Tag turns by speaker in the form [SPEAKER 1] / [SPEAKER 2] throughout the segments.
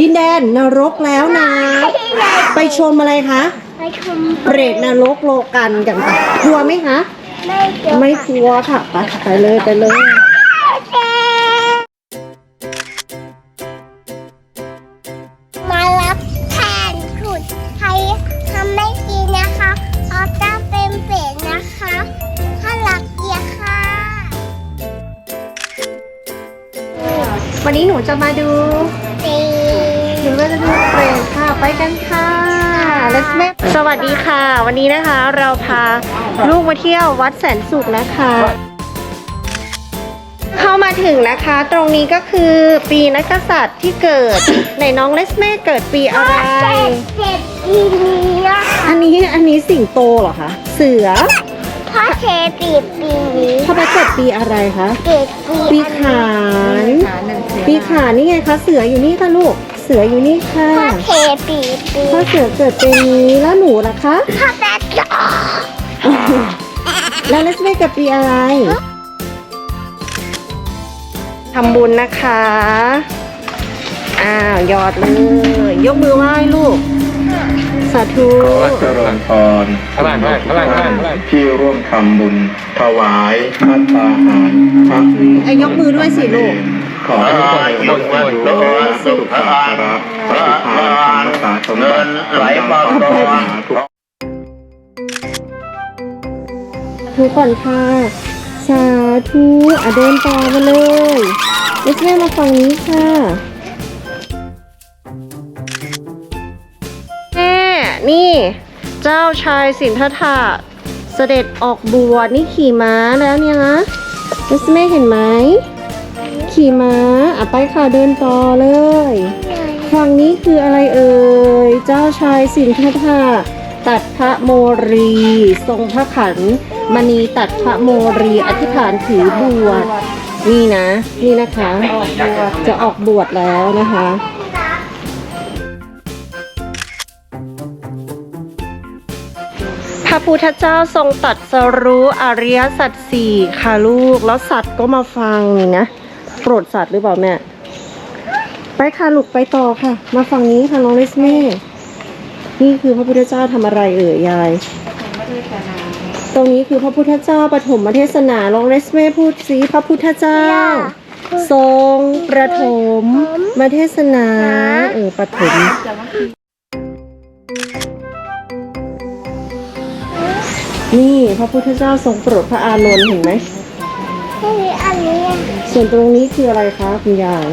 [SPEAKER 1] ดินแดนนรกแล้วนะ ไปชมอะไรคะ
[SPEAKER 2] ไปชม
[SPEAKER 1] เปรตนรกโลกันกันปะกลัวไหมคะ
[SPEAKER 2] ไม่เจอ
[SPEAKER 1] ไม่กลัวค่ะไปไปเลยไปเลย
[SPEAKER 2] มารับแทนขุดใครทำไม่ดีนะคะเอาจ้าเป็นเป็ดนะคะถ้ารักเกียร์ค่ะ
[SPEAKER 1] วันนี้หนูจะมาดู ไปกันค่ะ Let's make สวัสดีค่ะ วันนี้นะคะเราพาลูกมาเที่ยววัดแสนสุขนะคะ เข้ามาถึงนะคะ ตรงนี้ก็คือปีนักกษัตริย์ที่เกิด ในน้องเลสเม่เกิดปีอะไร
[SPEAKER 2] เจ็ดเจ็ดปีนี้นะคะ
[SPEAKER 1] อันนี้อันนี้สิงโตเหรอคะ เสือ
[SPEAKER 2] พ่อเชปีปีนี้
[SPEAKER 1] พ่อพระเกิดปีอะไรคะ
[SPEAKER 2] เจ็ดปี
[SPEAKER 1] ปีขาน ปีขานนี่ไงคะ เสืออยู่นี่ค่ะลูกเสืออยู่นี่ค่ะ
[SPEAKER 2] พ่อเชปีปี
[SPEAKER 1] พ่อเสือเกิดปีนี้แล้วหนูล่ะคะ
[SPEAKER 2] พ่อแม่จอ
[SPEAKER 1] แล้วเลสเม่เกิดปีอะไรทำบุญนะคะ อ้าวหยอดเลย ยกมือไหว้ลูก สาธุ
[SPEAKER 3] ขอเจริญพร
[SPEAKER 4] ข้างล่างข้างล่างข้างล่างข้างล่างข้างล่าง
[SPEAKER 3] ที่ร่วมทำบุญ ถวายพัตตาหารพระ
[SPEAKER 1] ไอ้ยกมือด้วยสิลูก
[SPEAKER 3] ขอให้เจริญรุ่องสุขภาระปฏิภาณธรรมตาสมบัติไหลมาทุก
[SPEAKER 1] ทุกคนค่ะ สาธุอะเดินต่อมาเลยเลสเม่มาฝั่งนี้ค่ะแม่นี่ เจ้าชายสินทัตถะเสด็จออกบวชนี่ขี่ม้าแล้วเนี่ยนะเลสเม่เห็นไหม ขี่ม้าอะไปค่ะเดินต่อเลยฝั่งนี้คืออะไรเอ่ย เจ้าชายสินทัตถะตัดพระโมรี ทรงพระขันมณีตัดพระโมรีอธิษฐานถือบวชนี่นะ นี่นะคะ จะออกบวชแล้วนะคะพระพุทธเจ้าทรงตัดสรู้อริยสัจสี่ค่ะลูก แล้วสัตว์ก็มาฟังนี่นะ โปรดสัตว์หรือเปล่าแม่ไปค่ะลูกไปต่อค่ะ มาฝั่งนี้ค่ะน้องเลสเม่นี่คือพระพุทธเจ้าทำอะไรเอ่ยยาย ตรงนี้คือพระพุทธเจ้าปฐมเทศนาลองเลสเม่พูดสิพระพุทธเจ้า ทรงประถมมาเทศนา เออปฐมนี่พระพุทธเจ้าทรงโปรดพระอานนท์เห็นไหม
[SPEAKER 2] ไม่มีอันนี้อะ
[SPEAKER 1] ส่วนตรงนี้คืออะไรคะคุณยาย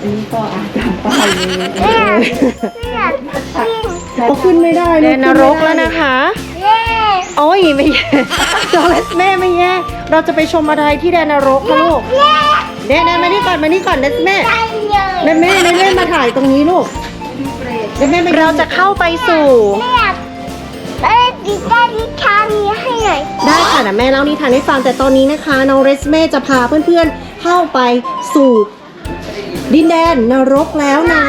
[SPEAKER 2] ไม่อยากไม่อยากกิน
[SPEAKER 1] ก็ขึ้นไม่ได้
[SPEAKER 5] แด
[SPEAKER 1] ลู
[SPEAKER 5] นนรกแล้วนะคะ
[SPEAKER 2] เย้
[SPEAKER 5] โอ้ยไม่แย่
[SPEAKER 1] จอเลสแม่ไม่แย่ เราจะไปชมอะไรที่แดนนรกคะลูก
[SPEAKER 2] เย้
[SPEAKER 1] เดนเดนมานี่ก่อนมานี่ก่อนเลสแม่
[SPEAKER 2] ไปเลย
[SPEAKER 1] เดนแม่เดนแม่มาถ่ายตรงนี้ลูกเดนแม่ไม่
[SPEAKER 5] เราจะเข้าไปสู่
[SPEAKER 2] ไม่อยาก เอ้ยดิได้ดิชานี้ให้หน่อย
[SPEAKER 1] ได้ค่ะนะแม่เล่านิทานให้ฟังแต่ตอนนี้นะคะ น้องเรสเม่จะพาเพื่อนๆเข้าไปสู่ ดินแดนนรกแล้วนะ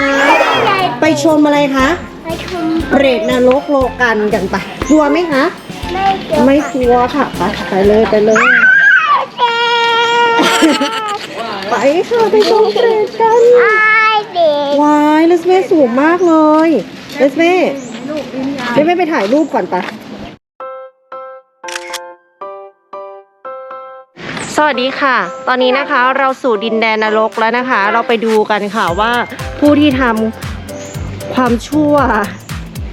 [SPEAKER 1] ไปชมอะไรคะ
[SPEAKER 2] ไปชม
[SPEAKER 1] เปรตนรกโลกันกันไปกลัวไหมคะ
[SPEAKER 2] ไม่เจอ
[SPEAKER 1] ไม่กลัวค่ะไปไปเลยไปเลย
[SPEAKER 2] เจ๊
[SPEAKER 1] ไปค่ะไปชมเปรตกัน
[SPEAKER 2] ไอเด็ก
[SPEAKER 1] วายเลสเม่สูงมากเลยเลสเม่ เลสเม่ไปถ่ายรูปก่อนปะ
[SPEAKER 5] สวัสดีค่ะ ตอนนี้นะคะเราสู่ดินแดนนรกแล้วนะคะ เราไปดูกันค่ะว่าผู้ที่ทำความชั่ว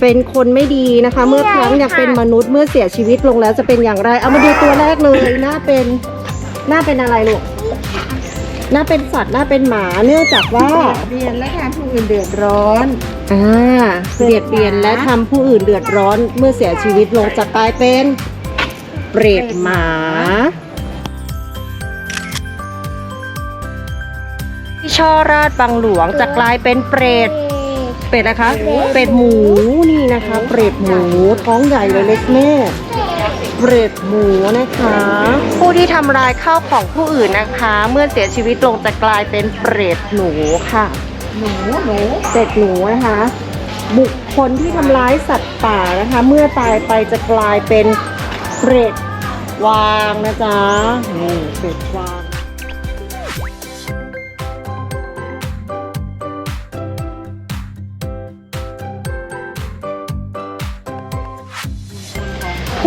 [SPEAKER 5] เป็นคนไม่ดีนะคะ เมื่อครั้งอยากเป็นมนุษย์เมื่อเสียชีวิตลงแล้วจะเป็นอย่างไร เอามาดูตัวแรกเลยหน้าเป็นหน้าเป็นอะไรลูก หน้าเป็นสัตว์หน้าเป็นหมาเนื่องจากว่า
[SPEAKER 6] เรียนและทำผู้อื่นเดือดร้อน
[SPEAKER 1] อ่าเบียดเบียนและทำผู้อื่นเดือดร้อนเมื่อเสียชีวิตลงจะกลายเป็นเปรตหมาที่ช่อราชบังหลวงจะกลายเป็นเปรตเป็ดนะคะ เป็ดหมูนี่นะคะ เปรตหมูท้องใหญ่เลยเล็กแม่ เปรตหมูนะคะ ผู้ที่ทำลายข้าวของผู้อื่นนะคะ เมื่อเสียชีวิตลงจะกลายเป็นเปรตหนูค่ะ
[SPEAKER 6] หนูหนู
[SPEAKER 1] เปรตหนูนะคะ บุคคลที่ทำร้ายสัตว์ป่านะคะ เมื่อตายไปจะกลายเป็นเปรตวางนะจ๊ะนี่เปรตวาง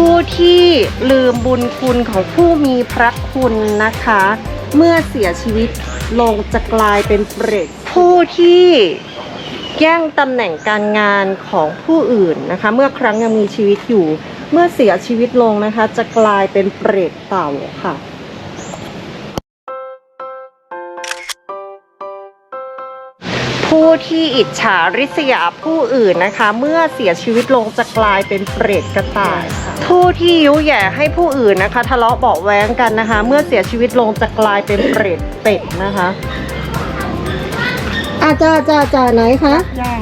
[SPEAKER 1] ผู้ที่ลืมบุญคุณของผู้มีพระคุณนะคะ เมื่อเสียชีวิตลงจะกลายเป็นเปรตผู้ที่แย่งตำแหน่งการงานของผู้อื่นนะคะ เมื่อครั้งยังมีชีวิตอยู่ เมื่อเสียชีวิตลงนะคะ จะกลายเป็นเปรตเต่าค่ะผู้ที่อิจฉาริษยาผู้อื่นนะคะ เมื่อเสียชีวิตลงจะกลายเป็นเปรตกระต่ายค่ะ ผู้ที่ยุแย่ให้ผู้อื่นนะคะ ทะเลาะเบาะแว้งกันนะคะ เมื่อเสียชีวิตลงจะกลายเป็นเปรตเป็ดนะคะอาจารย์จ่าจ่าไหนคะ
[SPEAKER 6] ย่าง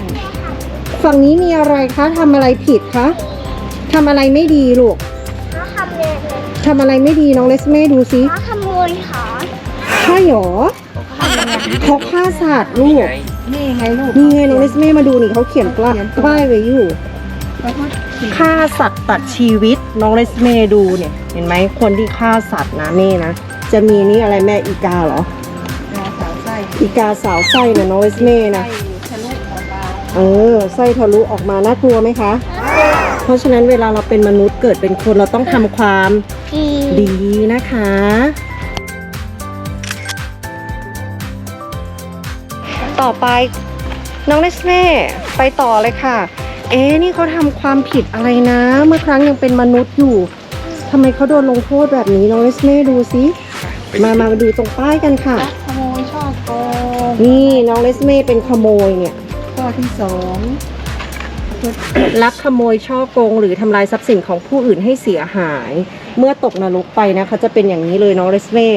[SPEAKER 1] ฝั่งนี้มีอะไรคะทำอะไรผิดคะทำอะไรไม่ดีลูก
[SPEAKER 2] เขาขโมย
[SPEAKER 1] ทำอะไรไม่ดีน้องเลสเม่ดูซิ
[SPEAKER 2] เขาขโมยหอ
[SPEAKER 1] ใช่หรอเขาฆ่าสัตว์ลูก
[SPEAKER 6] นี่ไงลูก
[SPEAKER 1] นี่ไงน้องเลสเม่มาดูนี่เขาเขียนป้ายป้ายไว้อยู่
[SPEAKER 6] เขาก็ขีด
[SPEAKER 1] ฆ่าสัตว์ตัดชีวิตน้องเลสเม่ดูเนี่ย เห็นไหมคนที่ฆ่าสัตว์นะเม่นะ จะมีนี่อะไรแม่อีกาเหรอ
[SPEAKER 6] ยาสาวไส้
[SPEAKER 1] อีกาสาวไส้นะน้องเลสเม่นะ
[SPEAKER 6] ไส้ทะลุออกมา
[SPEAKER 1] เออไส้ทะลุออกมาน่ากลัวไหมคะ เพราะฉะนั้นเวลาเราเป็นมนุษย์เกิดเป็นคนเราต้องทำความ
[SPEAKER 2] ดี
[SPEAKER 1] ดีนะคะต่อไปน้องเลสเม่ไปต่อเลยค่ะ เอ๊ะนี่เขาทำความผิดอะไรนะ เมื่อครั้งยังเป็นมนุษย์อยู่ทำไมเขาโดนลงโทษแบบนี้น้องเลสเม่ดูสิมามามาดูตรงป้ายกันค่ะ
[SPEAKER 6] ขโมยช่อโกง
[SPEAKER 1] นี่น้องเลสเม่เป็นขโมยเนี่ย
[SPEAKER 6] ข้อที่สอง
[SPEAKER 1] ลักขโมยช่อโกง หรือทำลายทรัพย์สินของผู้อื่นให้เสียหาย เมื่อตกนรกไปนะคะจะเป็นอย่างนี้เลยน้องเลสเม่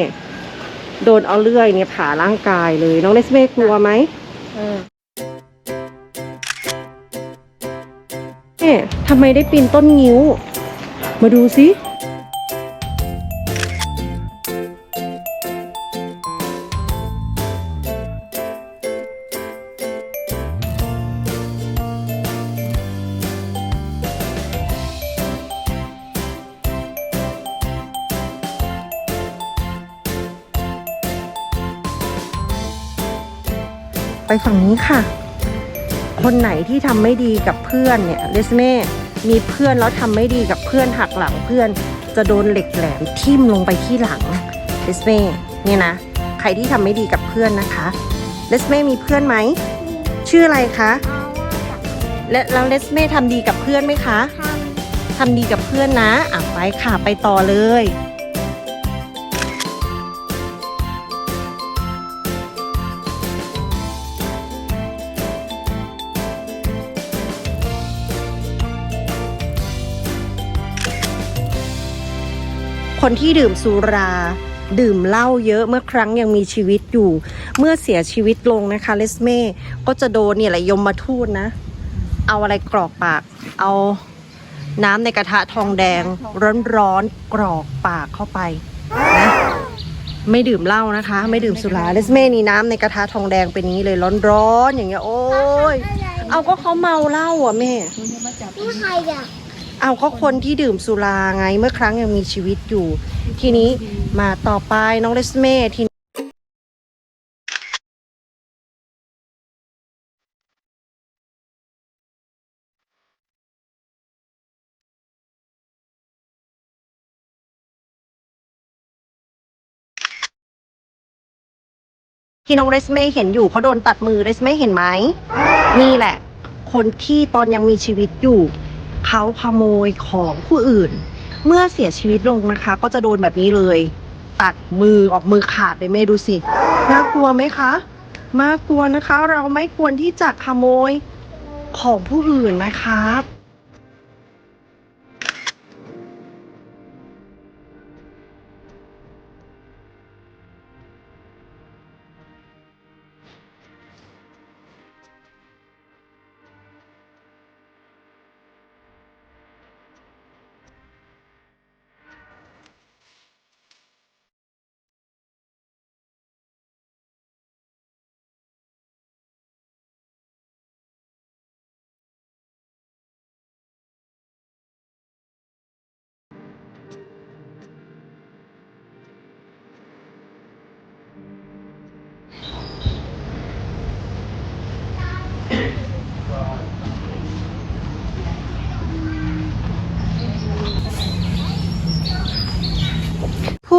[SPEAKER 1] โดนเอาเลื่อยเนี่ยผ่าร่างกายเลย น้องเลสเม่กลัวไหม
[SPEAKER 6] เออ
[SPEAKER 1] เอ๊ะทำไมได้ปีนต้นงิ้ว มาดูสิ ไปฝั่งนี้ค่ะ คนไหนที่ทำไม่ดีกับเพื่อนเนี่ยเลสเม่มีเพื่อนแล้วทำไม่ดีกับเพื่อนหักหลังเพื่อน จะโดนเหล็กแหลมทิ่มลงไปที่หลังเลสเม่เนี่ยนะใครที่ทำไม่ดีกับเพื่อนนะคะเลสเม่มีเพื่อนไหม ชื่ออะไรคะ และแล้วเลสเม่ทำดีกับเพื่อนไหมคะ
[SPEAKER 2] ทำ
[SPEAKER 1] ทำดีกับเพื่อนนะอะไปค่ะ ไปต่อเลย คนที่ดื่มสุรา ดื่มเหล้าเยอะเมื่อครั้งยังมีชีวิตอยู่ เมื่อเสียชีวิตลงนะคะเลสเม่ก็จะโดนเนี่ยแหละยมมาทูตนะ เอาอะไรกรอกปาก เอาน้ำในกระทะทองแดง ร้อนๆกรอกปากเข้าไปนะไม่ดื่มเหล้านะคะ ไม่ดื่มสุราเลสเม่นี่น้ำในกระทะทองแดงเป็นนี้เลยร้อนๆอย่างเงี้ยโอ้ยเอาก็เขาเมาเหล้าอะแม่
[SPEAKER 2] นี่ใครอะ
[SPEAKER 1] เอาก็คนที่ดื่มสุราไงเมื่อครั้งยังมีชีวิตอยู่ ทีนี้มาต่อไปน้องเลสเม่ทีที่น้องเรสเม่เห็นอยู่เขาโดนตัดมือเรสเม่เห็นไหมนี่แหละ คนที่ตอนยังมีชีวิตอยู่ เขาขโมยของผู้อื่น เมื่อเสียชีวิตลงนะคะ ก็จะโดนแบบนี้เลย ตัดมือออกมือขาดเลยแม่ดูสิน่ากลัวไหมคะมากลัวนะคะ เราไม่ควรที่จะขโมยของผู้อื่นนะครับ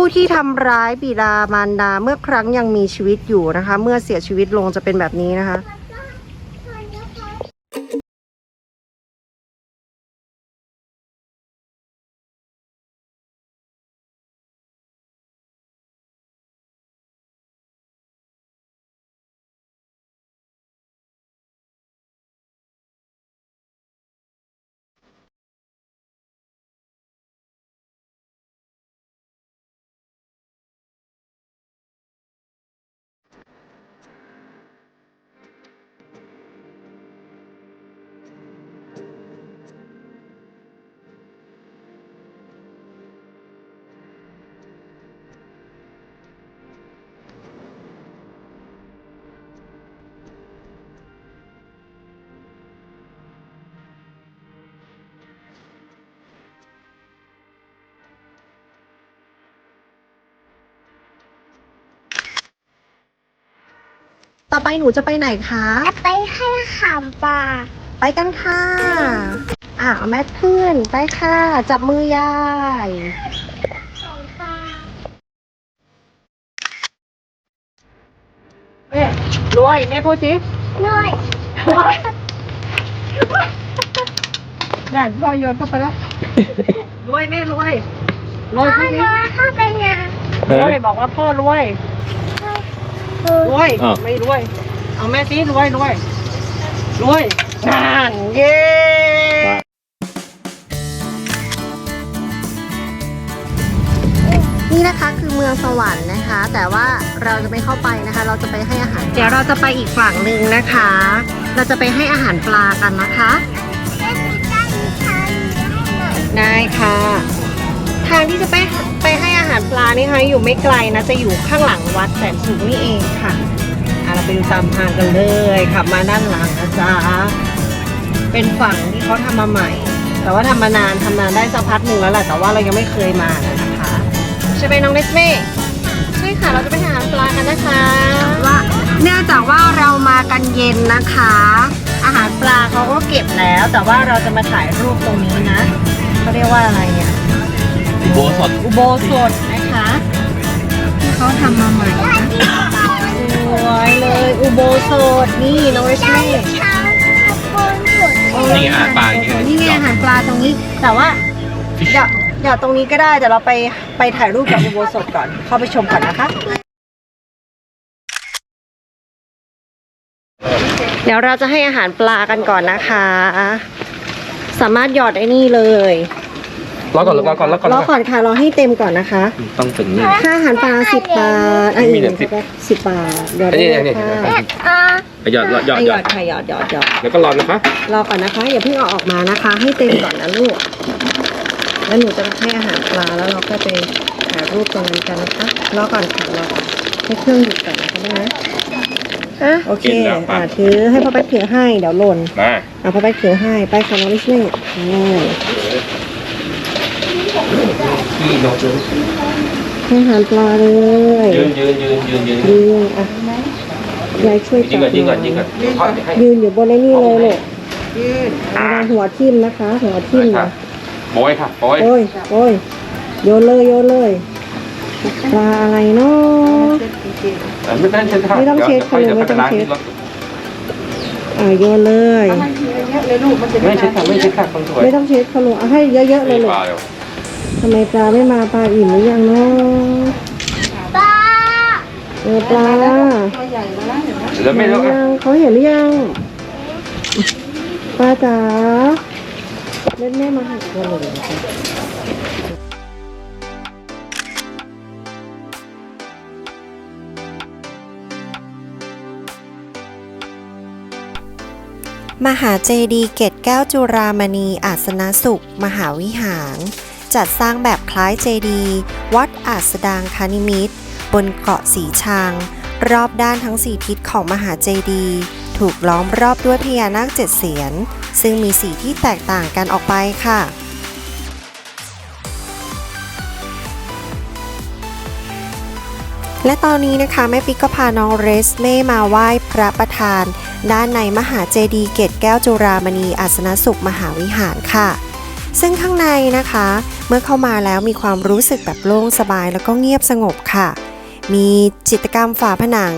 [SPEAKER 1] ผู้ที่ทำร้ายบิดามารดาเมื่อครั้งยังมีชีวิตอยู่นะคะ เมื่อเสียชีวิตลงจะเป็นแบบนี้นะคะ ต่อไปหนูจะไปไหนคะ
[SPEAKER 2] ไปให้ขำปลา
[SPEAKER 1] ไปกันค่ะ อะเอาแมทขึ้นไปค่ะ จับมือยาย
[SPEAKER 6] รวยแม่พูดสิ
[SPEAKER 2] น้อย
[SPEAKER 6] นั่นพ่อโยนเข้าไปแล้วรวยแม่รวยรวย
[SPEAKER 2] พ่อ
[SPEAKER 6] พูดสิ
[SPEAKER 2] น้อยเข้าไปยัง
[SPEAKER 6] รวยบอกว่าพ่อรวย รวย
[SPEAKER 4] อ้าว
[SPEAKER 6] ไม่รวย เอาแม่สิรวยรวยรวยนานเย้
[SPEAKER 1] นี่นะคะคือเมืองสวรรค์นะคะ แต่ว่าเราจะไม่เข้าไปนะคะ เราจะไปให้อาหารเดี๋ยวเราจะไปอีกฝั่งหนึ่งนะคะ เราจะไปให้อาหารปลากันนะคะ
[SPEAKER 2] แม่ติดได้มีทางให้หน่อย
[SPEAKER 1] ได้ค่ะ ทางที่จะไปไปให้อาหารปลานี่ค่ะอยู่ไม่ไกลนะจะอยู่ข้างหลังวัดแสนสุขนี่เองค่ะอะเราไปดูตามทางกันเลยขับมาด้านหลังนะจ๊ะ เป็นฝั่งที่เขาทำมาใหม่ แต่ว่าทำมานานทำนานได้สักพักหนึ่งแล้วแหละ แต่ว่าเรายังไม่เคยมานะคะ ใช่ไหมน้องเนสเม่ใช่ค่ะ เราจะไปหาปลากันนะคะว่าเนื่องจากว่าเรามากันเย็นนะคะ อาหารปลาเขาก็เก็บแล้ว แต่ว่าเราจะมาถ่ายรูปตรงนี้นะเขาเรียกว่าอะไรเนี่ย
[SPEAKER 4] โบสด
[SPEAKER 1] อุโบสถนะคะที่เขาทำมาใหม่นะสวยเลยอุโบสถนี่น้องเรช
[SPEAKER 2] ได้
[SPEAKER 1] เม่
[SPEAKER 2] ทางขอบคุณสุด
[SPEAKER 4] นี่อาหารปลาอย่างเงี้ย
[SPEAKER 1] นี่ไงอาหารปลาตรงนี้ แต่ว่าเดี๋ยวเดี๋ยวตรงนี้ก็ได้เดี๋ยวเราไปไปถ่ายรูปกับอุโบสถก่อน เข้าไปชมก่อนนะคะ เดี๋ยวเราจะให้อาหารปลากันก่อนนะคะ สามารถหยอดไอ้นี่เลย
[SPEAKER 4] รอก่อนรอก่อนรอก่อน
[SPEAKER 1] รอก่อนค่ะรอให้เต็มก่อนนะคะ
[SPEAKER 4] ต้องถึงนี่
[SPEAKER 1] ค่าอาหารปลาสิบบาทอัน
[SPEAKER 4] มี
[SPEAKER 1] นี้
[SPEAKER 4] เดี๋ยวสิ
[SPEAKER 1] สิบบาทเดี๋ยว
[SPEAKER 4] อัน
[SPEAKER 1] ได้
[SPEAKER 4] นี้
[SPEAKER 1] เล
[SPEAKER 4] อันนี้
[SPEAKER 1] ยค่ะ
[SPEAKER 4] อันนี้
[SPEAKER 2] อ่า
[SPEAKER 4] หยอดหยอดหยอด
[SPEAKER 1] อะ
[SPEAKER 4] ห
[SPEAKER 1] ห
[SPEAKER 4] ย
[SPEAKER 1] ย
[SPEAKER 4] อ
[SPEAKER 1] อ
[SPEAKER 4] ด
[SPEAKER 1] ดค่ะหยอดหยอดหยอด
[SPEAKER 4] แล้วก็รอนะคะ
[SPEAKER 1] รอก่อนนะคะอย่าเพิ่งเอาออกมานะคะ ให้เต็มก่อนนะลูกแล้วหนูจะให้อาหารปลาแล้วเราก็ไปถ่ายรูปตรงนั้นกันนะคะรอก่อนค่ะรอก่อนให้เครื่องหยุดก่อนนะคะได้ไหมอะโอเคอะถือให้พ่อแป๊กถือให้เดี๋ยวหล่น
[SPEAKER 4] มา
[SPEAKER 1] อะพ่อแป๊กถือให้ไปค่ะน้องลิชเน่นี่
[SPEAKER 4] พี่นก
[SPEAKER 1] ให้อาหารปลาเลย
[SPEAKER 4] ยืนยืนยืนยืนยืน
[SPEAKER 1] ยืนอะยายช่วย
[SPEAKER 4] ยิ
[SPEAKER 1] จั
[SPEAKER 4] ง
[SPEAKER 1] บ
[SPEAKER 4] ก่อนยิงก่อน
[SPEAKER 1] ห
[SPEAKER 4] ยิง
[SPEAKER 1] น่
[SPEAKER 4] ก่
[SPEAKER 1] อ
[SPEAKER 4] อยนให้
[SPEAKER 1] ยืนอยู่บนไอ้นี่เลยลูก
[SPEAKER 6] ยืน
[SPEAKER 1] ระวังหัวทิ่มนะคะ หัวทิ่ม
[SPEAKER 4] ค่ะ
[SPEAKER 1] นะ
[SPEAKER 4] โบยค่ะโบย
[SPEAKER 1] โอ้ยโอ้ยโยนเลยโยนเลยปลาอะไรเนาะ
[SPEAKER 4] ไม่ต้องเช็ดค่ะ
[SPEAKER 1] ไม่ต้องเช็ดค่ะ
[SPEAKER 4] เดี๋ยว
[SPEAKER 1] ไม่ต้องเช็ด
[SPEAKER 4] ไปล้าง
[SPEAKER 1] อ่าโยนเลย
[SPEAKER 6] ทำไมทีละเยอะเลยลูกมันจะ
[SPEAKER 4] ไม่เช็ดค่ะไม่เช็ดค่ะคนสวย
[SPEAKER 1] ไม่ต้องเช็ดค่ะลูกเอาให้เยอะๆเลยลูก
[SPEAKER 4] ปลาเดี๋ยว
[SPEAKER 1] ทำไมปลาไม่มาปลาอิ่มหรือยังเนาะ
[SPEAKER 2] ปลา
[SPEAKER 1] เออปลา
[SPEAKER 6] ตัวใหญ่มาแล้วเห็นไหม
[SPEAKER 4] แล้วไม่
[SPEAKER 1] มา
[SPEAKER 4] แล้ว
[SPEAKER 1] หรือยังเขาเห็นหรือยังปลาจ๋าเล่นแม่มาหาตัวเลยนะคะ
[SPEAKER 7] มหาเจดีย์เกตแก้วจุรามณีอาสนสุข มหาวิหาร จัดสร้างแบบคล้ายเจดีย์วัดอาสดางคานิมิตบนเกาะสีชัง รอบด้านทั้งสี่ทิศของมหาเจดีย์ถูกล้อมรอบด้วยพญานาคเจ็ดเสียน ซึ่งมีสีที่แตกต่างกันออกไปค่ะ และตอนนี้นะคะแม่ปิ๊กก็พาน้องเรสเม่มาไหว้พระประธาน ด้านในมหาเจดีย์เกตแก้วจุรามณีอาสนสุขมหาวิหารค่ะ ซึ่งข้างในนะคะ เมื่อเข้ามาแล้วมีความรู้สึกแบบโล่งสบายแล้วก็เงียบสงบค่ะ มีจิตรกรรมฝาผนัง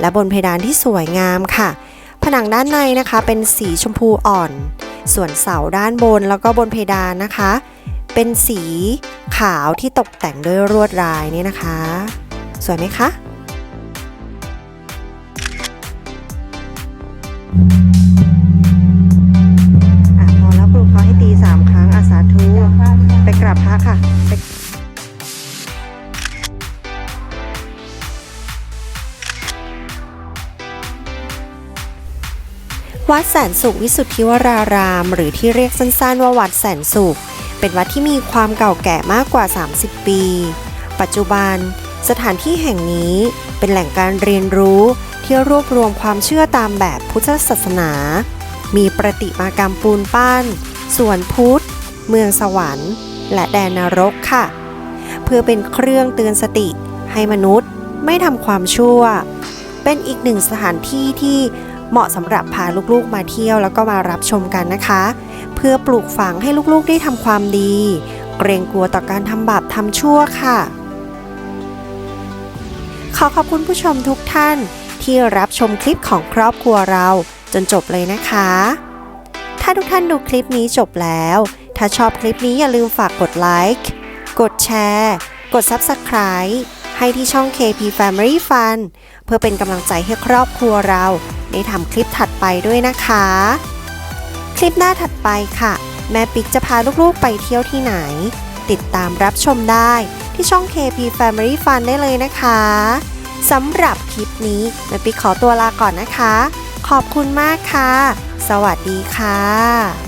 [SPEAKER 7] และบนเพดานที่สวยงามค่ะ ผนังด้านในนะคะเป็นสีชมพูอ่อน ส่วนเสาด้านบนแล้วก็บนเพดานนะคะ เป็นสีขาวที่ตกแต่งด้วยลวดลายนี่นะคะ สวยไหมคะอ่ ค่ะ วัดแสนสุขวิสุทธิวราราม หรือที่เรียกสั้นๆว่าวัดแสนสุข เป็นวัดที่มีความเก่าแก่มากกว่า 30 ปี ปัจจุบันสถานที่แห่งนี้เป็นแหล่งการเรียนรู้ที่รวบรวมความเชื่อตามแบบพุทธศาสนา มีประติมากรรมปูนปั้นส่วนพุทธ เมืองสวรรค์ และแดนนรกค่ะ เพื่อเป็นเครื่องเตือนสติให้มนุษย์ไม่ทำความชั่ว เป็นอีกหนึ่งสถานที่ที่เหมาะสำหรับพาลูกๆมาเที่ยวแล้วก็มารับชมกันนะคะ เพื่อปลูกฝังให้ลูกๆได้ทำความดี เกรงกลัวต่อการทำบาปทำชั่วค่ะ ขอขอบคุณผู้ชมทุกท่านที่รับชมคลิปของครอบครัวเราจนจบเลยนะคะ ถ้าทุกท่านดูคลิปนี้จบแล้ว ถ้าชอบคลิปนี้อย่าลืมฝากกดไลค์ กดแชร์ กด Subscribe ให้ที่ช่อง KP Family Fun เพื่อเป็นกำลังใจให้ครอบครัวเราได้ทำคลิปถัดไปด้วยนะคะ คลิปหน้าถัดไปค่ะ แม่ปิ๊กจะพาลูกๆไปเที่ยวที่ไหน ติดตามรับชมได้ที่ช่อง KP Family Fun ได้เลยนะคะสำหรับคลิปนี้แม่ปิ๊กขอตัวลาก่อนนะคะ ขอบคุณมากค่ะ สวัสดีค่ะ